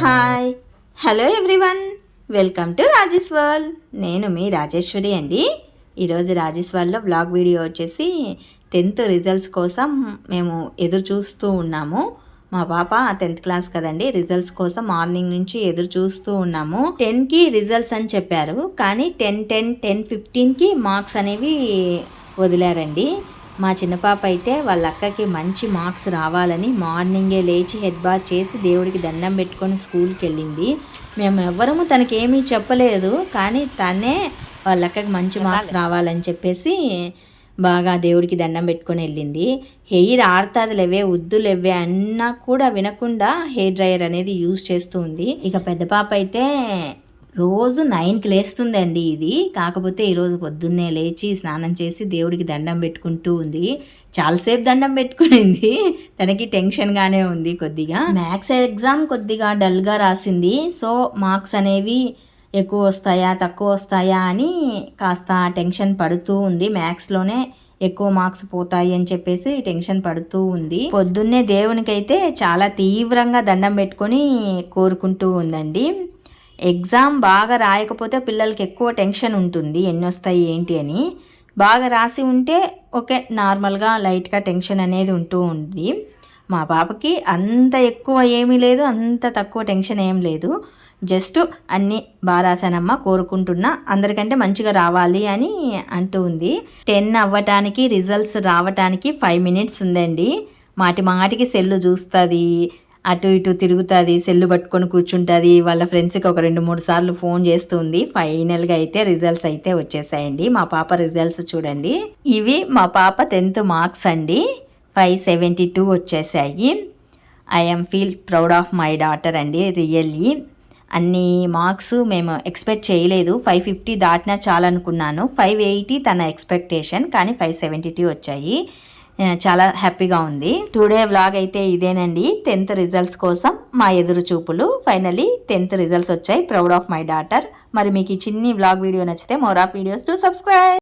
Hi. Hello everyone. Welcome to Rajesh world. నేను మీ రాజేశ్వరి అండి. ఈరోజు రాజేష్ వరల్డ్లో బ్లాగ్ వీడియో వచ్చేసి టెన్త్ రిజల్ట్స్ కోసం మేము ఎదురు చూస్తూ ఉన్నాము. మా పాప టెన్త్ క్లాస్ కదండి. రిజల్ట్స్ కోసం మార్నింగ్ నుంచి ఎదురు చూస్తూ ఉన్నాము. టెన్కి రిజల్ట్స్ అని చెప్పారు. కానీ టెన్ టెన్ టెన్ ఫిఫ్టీన్కి మార్క్స్ అనేవి వదిలారండి. మా చిన్న పాప అయితే వాళ్ళ అక్కకి మంచి మార్క్స్ రావాలని మార్నింగే లేచి హెడ్ బాత్ చేసి దేవుడికి దండం పెట్టుకొని స్కూల్కి వెళ్ళింది. మేము ఎవ్వరము తనకి ఏమీ చెప్పలేదు కానీ తనే వాళ్ళ అక్కకి మంచి మార్క్స్ రావాలని చెప్పేసి బాగా దేవుడికి దండం పెట్టుకొని వెళ్ళింది. హెయిర్ ఆడుతుంది లేవే ఉద్దు లేవే అన్నా కూడా వినకుండా హెయిర్ డ్రైయర్ అనేది యూజ్ చేస్తూ ఉంది. ఇక పెద్ద పాప అయితే రోజు నైన్కి లేస్తుందండి ఇది. కాకపోతే ఈరోజు పొద్దున్నే లేచి స్నానం చేసి దేవుడికి దండం పెట్టుకుంటూ ఉంది. చాలాసేపు దండం పెట్టుకునింది. తనకి టెన్షన్గానే ఉంది కొద్దిగా. మ్యాథ్స్ ఎగ్జామ్ కొద్దిగా డల్గా రాసింది. సో మార్క్స్ అనేవి ఎక్కువ వస్తాయా తక్కువ వస్తాయా అని కాస్త టెన్షన్ పడుతూ ఉంది. మ్యాథ్స్లోనే ఎక్కువ మార్క్స్ పోతాయి అని చెప్పేసి టెన్షన్ పడుతూ ఉంది. పొద్దున్నే దేవునికైతే చాలా తీవ్రంగా దండం పెట్టుకొని కోరుకుంటూ ఉందండి. ఎగ్జామ్ బాగా రాయకపోతే పిల్లలకి ఎక్కువ టెన్షన్ ఉంటుంది ఎన్ని వస్తాయి ఏంటి అని. బాగా రాసి ఉంటే ఓకే నార్మల్గా లైట్గా టెన్షన్ అనేది ఉంటూ ఉంది. మా పాపకి అంత ఎక్కువ ఏమీ లేదు అంత తక్కువ టెన్షన్ ఏం లేదు. జస్ట్ అన్నీ బాగా రాశానమ్మా కోరుకుంటున్నా అందరికంటే మంచిగా రావాలి అని అంటూ ఉంది. టెన్ అవ్వటానికి రిజల్ట్స్ రావటానికి ఫైవ్ మినిట్స్ ఉందండి. మాటి మాటికి సెల్లు చూస్తుంది అటు ఇటు తిరుగుతుంది సెల్లు పట్టుకొని కూర్చుంటుంది. వాళ్ళ ఫ్రెండ్స్కి ఒక రెండు మూడు సార్లు ఫోన్ చేస్తుంది. ఫైనల్గా అయితే రిజల్ట్స్ అయితే వచ్చేసాయండి. మా పాప రిజల్ట్స్ చూడండి. ఇవి మా పాప టెన్త్ మార్క్స్ అండి. ఫైవ్ సెవెంటీ టూ వచ్చేసాయి I'm feel proud of my daughter అండి రియల్లీ అన్ని మార్క్స్ మేము ఎక్స్పెక్ట్ చేయలేదు. ఫైవ్ ఫిఫ్టీ దాటినా చాలనుకున్నాను. ఫైవ్ ఎయిటీ తన ఎక్స్పెక్టేషన్ కానీ ఫైవ్ సెవెంటీ టూ వచ్చాయి. చాలా హ్యాపీగా ఉంది. టుడే వ్లాగ్ అయితే ఇదేనండి. టెన్త్ రిజల్ట్స్ కోసం మా ఎదురు చూపులు. ఫైనలీ టెన్త్ రిజల్ట్స్ వచ్చాయి. ప్రౌడ్ ఆఫ్ మై డాటర్ మరి మీకు ఈ చిన్ని వ్లాగ్ వీడియో నచ్చితే more of videos to subscribe